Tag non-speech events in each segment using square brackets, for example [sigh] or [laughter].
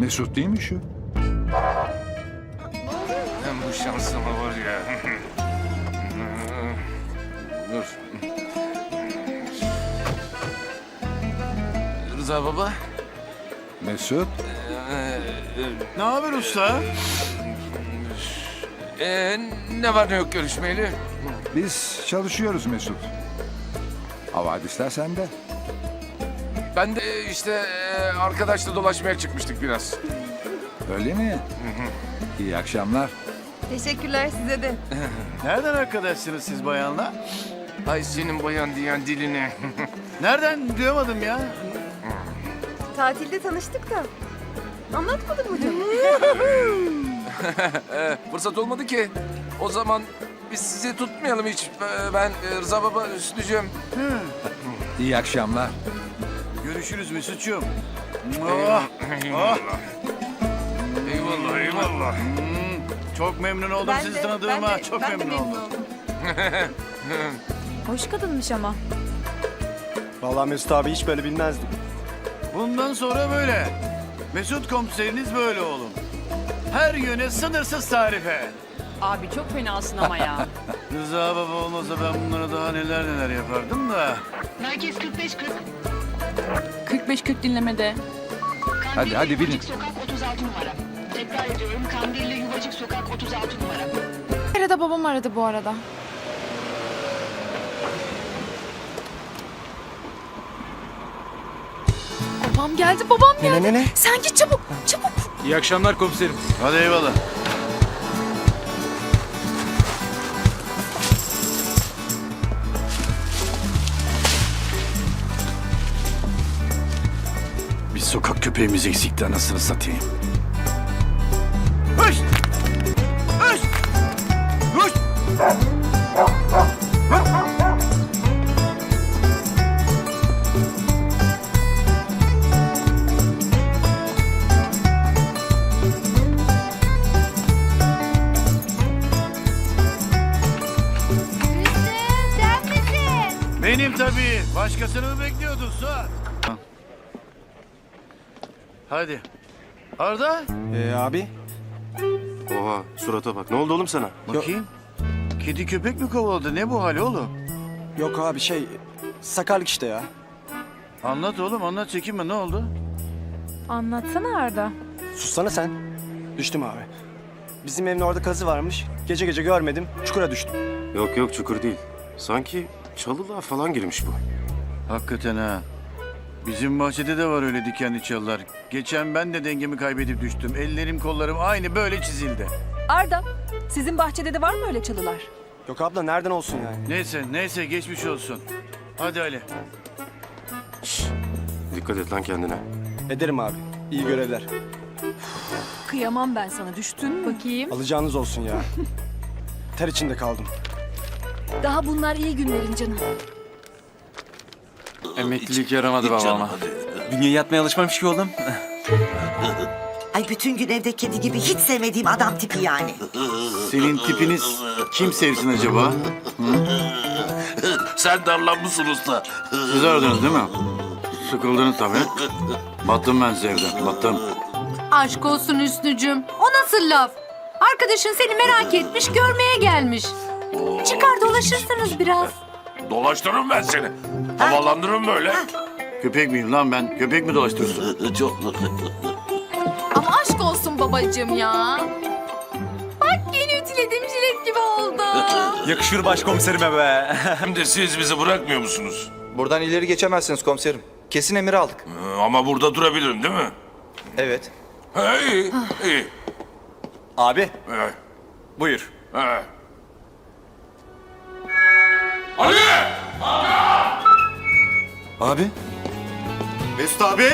Mesut değil mi şu? Ben bu şansıma var ya. Dur. Rıza baba. Mesut? Ne haber usta? Ee, ne var ne yok görüşmeyeli? Biz çalışıyoruz Mesut. Havadisler sende. Ben de işte e, arkadaşla dolaşmaya çıkmıştık biraz. Öyle mi? İyi akşamlar. Teşekkürler size de. [laughs] Nereden arkadaşsınız siz bayanla? Ay senin bayan diyen dilini. [laughs] Nereden duyamadım ya. Tatilde tanıştık da. Anlatmadım mı canım? [laughs] Fırsat olmadı ki. O zaman biz sizi tutmayalım hiç. Ben e, Rıza baba üstücüğüm. İyi akşamlar. Görüşürüz Mesut'cuğum. Oh, Eyvallah. oh. Eyvallah eyvallah. Hmm, Çok memnun oldum sizi tanıdığıma. Çok ben de memnun oldum. Hoş kadınmış ama. Vallahi Mesut abi hiç böyle bilmezdim. Bundan sonra böyle. Mesut komiseriniz böyle olun. Her yöne sınırsız tarife. Abi çok fenasın ama ya. [laughs] Rıza baba olmasa ben bunlara daha neler neler yapardım da. Merkez 45-40. 45-40 dinlemede. Hadi, Kandilli hadi binin. Yuvacık Sokak 36 numara. Tekrar ediyorum Kandilli Yuvacık Sokak 36 numara. Arada babam aradı bu arada. Babam geldi, babam geldi. Ne ne ne? Sen git çabuk, çabuk. İyi akşamlar komiserim. Hadi eyvallah. Sokak köpeğimiz eksikti anasını satayım. Hış! Hış! Hış! Benim tabii. Başkasını mı bekliyordun Hadi. Arda. Ee, abi Oha surata bak. Ne oldu oğlum sana? Bakayım. Kedi köpek mi kovaladı? Ne bu hal oğlum? yok abi şey sakarlık işte ya. Anlat oğlum anlat çekinme ne oldu? Anlatsana Arda. Sussana sen. Düştüm abi. Bizim evin orada kazı varmış. Gece gece görmedim. Çukura düştüm. Yok yok çukur değil. Sanki çalılığa falan girmiş bu. Hakikaten ha. Bizim bahçede de var öyle dikenli çalılar. Geçen ben de dengemi kaybedip düştüm. Ellerim kollarım aynı böyle çizildi. Arda, sizin bahçede de var mı öyle çalılar? Yok abla nereden olsun yani? Neyse neyse geçmiş olsun. Hadi Ali. Dikkat et lan kendine. Ederim abi. İyi görevler. Kıyamam ben sana, düştün mü? Bakayım. Alacağınız olsun ya. Ter içinde kaldım. Daha bunlar iyi günlerin canım. Emeklilik yaramadı babama. Dünyaya yatmaya alışmamış ki oğlum. Ay bütün gün evde kedi gibi hiç sevmediğim adam tipi yani. Senin tipiniz kim sevsin acaba? Sen darlanmışsın usta. Siz aradınız değil mi? Sıkıldınız tabii. Battım ben size evden. Battım. Aşk olsun Hüsnücüm. O nasıl laf? Arkadaşın seni merak etmiş, görmeye gelmiş. Çıkar dolaşırsınız biraz. Dolaştırırım ben seni. Havalandırırım böyle. Köpek miyim lan ben? Köpek mi dolaştırırsın? Çok. Ama aşk olsun babacığım ya. Bak yeni ütüledim jilet gibi oldu. [laughs] Yakışır başkomiserime be. [laughs] Hem de siz bizi bırakmıyor musunuz? Buradan ileri geçemezsiniz komiserim. Kesin emir aldık. Ee, Ama burada durabilirim değil mi? Evet. He, iyi, iyi. Abi He, buyur. he. Ali! Abi. Mesut abi.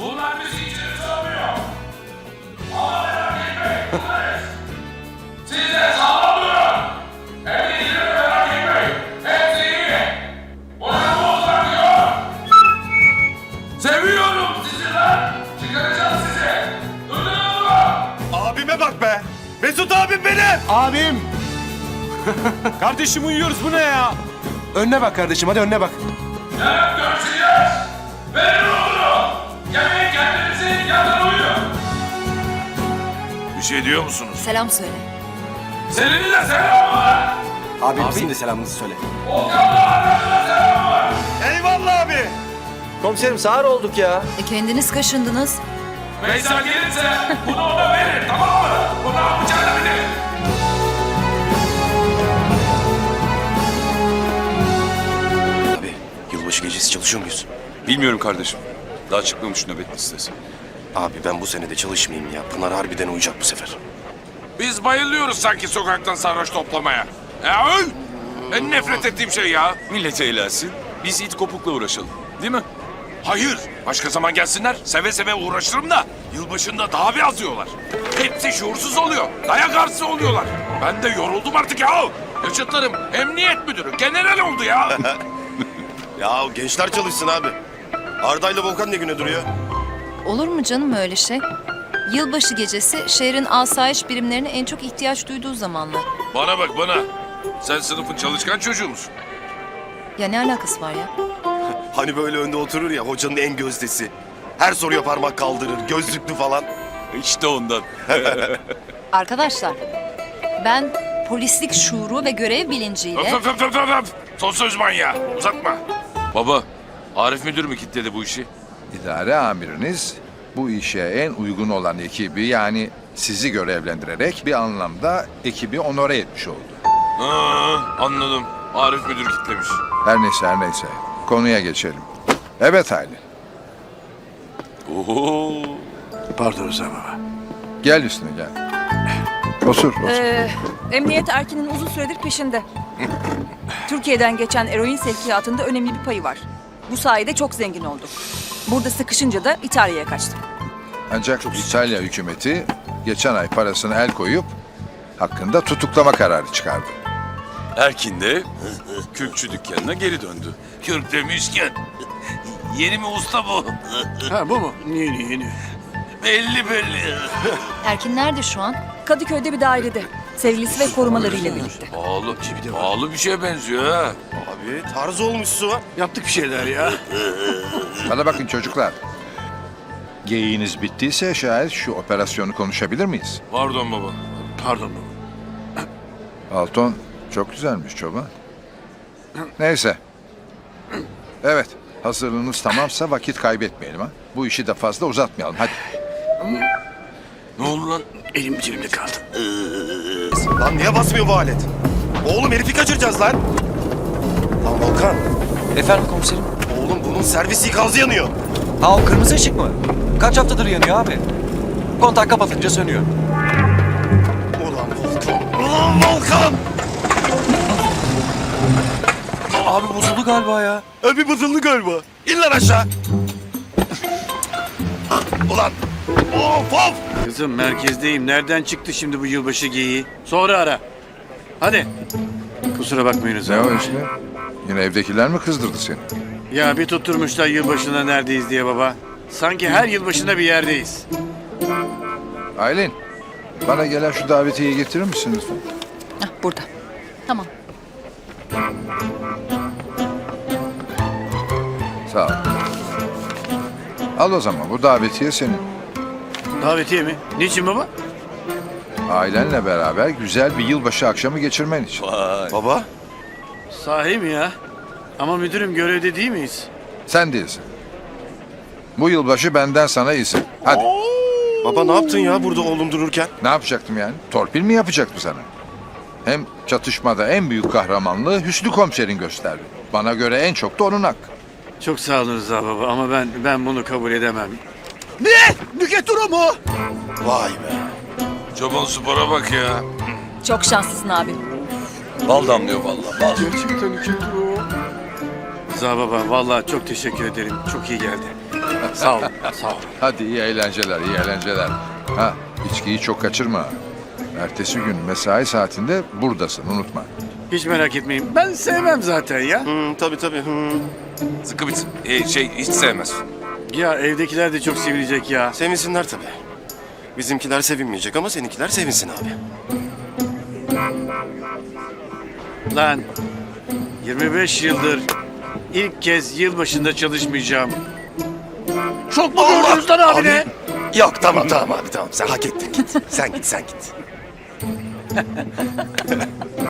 Bunlar bizi içeri sığmıyor. Size sağlam durun. Emniyetini merak etmeyin. Hepsi iyi. Bana bu olacak diyor. Seviyorum sizi lan. Çıkaracağım sizi. Duydunuz mu? Abime bak be. Mesut abim benim. Abim. [laughs] kardeşim uyuyoruz bu ne ya? Önüne bak kardeşim hadi önüne bak. Yarın görüşeceğiz. Verin onu. Yemeği kendinizi yatın uyuyun. şey diyor musunuz? Selam söyle. Senin'in de selamı var. Abi, bizim de selamımızı söyle. Eyvallah abi. Komiserim sağır olduk ya. E kendiniz kaşındınız. Veysel gelirse bunu ona verin tamam mı? Bu ne yapacağını bilir. Abi yılbaşı gecesi çalışıyor muyuz? Bilmiyorum kardeşim. Daha çıkmamış nöbet listesi. Abi ben bu sene de çalışmayayım ya. Pınar harbiden uyacak bu sefer. Biz bayılıyoruz sanki sokaktan sarhoş toplamaya. Ya öy! En nefret ettiğim şey ya. Millet eğlensin. Biz it kopukla uğraşalım. Değil mi? Hayır. Başka zaman gelsinler. Seve seve uğraşırım da yılbaşında daha bir azıyorlar. Hepsi şuursuz oluyor. Dayak arsı oluyorlar. Ben de yoruldum artık ya. Yaşıtlarım emniyet müdürü, general oldu ya. [laughs] Ya gençler çalışsın abi. Arda ile Volkan ne güne duruyor? Olur mu canım öyle şey? Yılbaşı gecesi şehrin asayiş birimlerine en çok ihtiyaç duyduğu zamanlar. bana bak bana. Sen sınıfın çalışkan çocuğu musun? Ya ne alakası var ya? [laughs] Hani böyle önde oturur ya hocanın en gözdesi. Her soruya parmak kaldırır, gözlüklü falan. İşte ondan. [laughs] Arkadaşlar, ben polislik şuuru ve görev bilinciyle... Öf öf öf öf öf. Son söz manyağı. Uzatma. Baba, Arif müdür mü kitledi bu işi? İdare amiriniz bu işe en uygun olan ekibi yani sizi görevlendirerek bir anlamda ekibi onore etmiş oldu. Ha, anladım. Arif müdür kitlemiş. Her neyse her neyse. Konuya geçelim. Evet Aylin. Oho. Pardon Rıza baba. Gel üstüne gel. Otur, otur. Ee, emniyet Erkin'in uzun süredir peşinde. [laughs] Türkiye'den geçen eroin sevkiyatında önemli bir payı var. Bu sayede çok zengin oldu. Burada sıkışınca da İtalya'ya kaçtı. Ancak İtalya hükümeti geçen ay parasını el koyup hakkında tutuklama kararı çıkardı. Erkin de kürkçü dükkanına geri döndü. Kürk demişken. Yeni mi usta bu? Ha bu mu? Yeni yeni. belli belli. Erkin nerede şu an? Kadıköy'de bir dairede. Sevgilisi ve korumalarıyla birlikte. Pahalı, pahalı bir şeye benziyor ha. Abi tarz olmuşsun. Yaptık bir şeyler ya. [laughs] Bana bakın çocuklar. Geyiğiniz bittiyse şayet şu operasyonu konuşabilir miyiz? Pardon baba. Pardon baba. Alton çok güzelmiş çoban. Neyse. Evet. Hazırlığınız tamamsa vakit kaybetmeyelim ha. Bu işi de fazla uzatmayalım. Hadi. Ne oldu lan? Elim cebimde kaldı. [laughs] Lan niye basmıyor bu alet? Oğlum herifi kaçıracağız lan. Lan Volkan. Efendim komiserim. Oğlum bunun servis ikazı yanıyor. Ha o kırmızı ışık mı? Kaç haftadır yanıyor abi? Kontak kapatınca sönüyor. Ulan Volkan. Ulan Volkan. Abi bozuldu galiba ya. Öbür bozuldu galiba. İn lan aşağı. Ulan. Of of. Kızım merkezdeyim. Nereden çıktı şimdi bu yılbaşı geyiği? Sonra ara. Hadi. Kusura bakmayın Rıza Ne o işte? Yine evdekiler mi kızdırdı seni? Ya bir tutturmuşlar yılbaşında neredeyiz diye baba. Sanki her yılbaşında bir yerdeyiz. Aylin. Bana gelen şu davetiyeyi getirir misin lütfen? Hah, burada. Tamam. Sağ ol. Al o zaman bu davetiye senin. Davetiye mi? Niçin baba? Ailenle beraber güzel bir yılbaşı akşamı geçirmen için. Baba. Sahi mi ya? Ama müdürüm görevde değil miyiz? Sen değilsin. Bu yılbaşı benden sana izin. Hadi. Baba ne yaptın ya burada oğlum dururken? Ne yapacaktım yani? Torpil mi yapacaktım sana? Hem çatışmada en büyük kahramanlığı Hüsnü komiserin gösterdi. Bana göre en çok da onun hakkı. Çok sağ olun Rıza baba ama ben ben bunu kabul edemem. Vay be. Çoban spora bak ya. Çok şanslısın abi. Bal damlıyor vallahi. Bal. Rıza baba vallahi çok teşekkür ederim. Çok iyi geldi. [laughs] Sağ ol. Sağ ol. Hadi iyi eğlenceler, iyi eğlenceler. Ha, içkiyi çok kaçırma. Ertesi gün mesai saatinde buradasın, unutma. Hiç merak etmeyin. Ben sevmem zaten ya. Hı, tabii tabii. Hı. Sıkı bit. Ee, şey hiç sevmez. Ya evdekiler de çok sevinecek ya. Sevinsinler tabii. Bizimkiler sevinmeyecek ama seninkiler sevinsin abi. Lan 25 yıldır ilk kez yılbaşında çalışmayacağım. Çok mu gördünüz lan abine? Yok tamam tamam abi tamam sen hak ettin git. Sen git sen git. [laughs]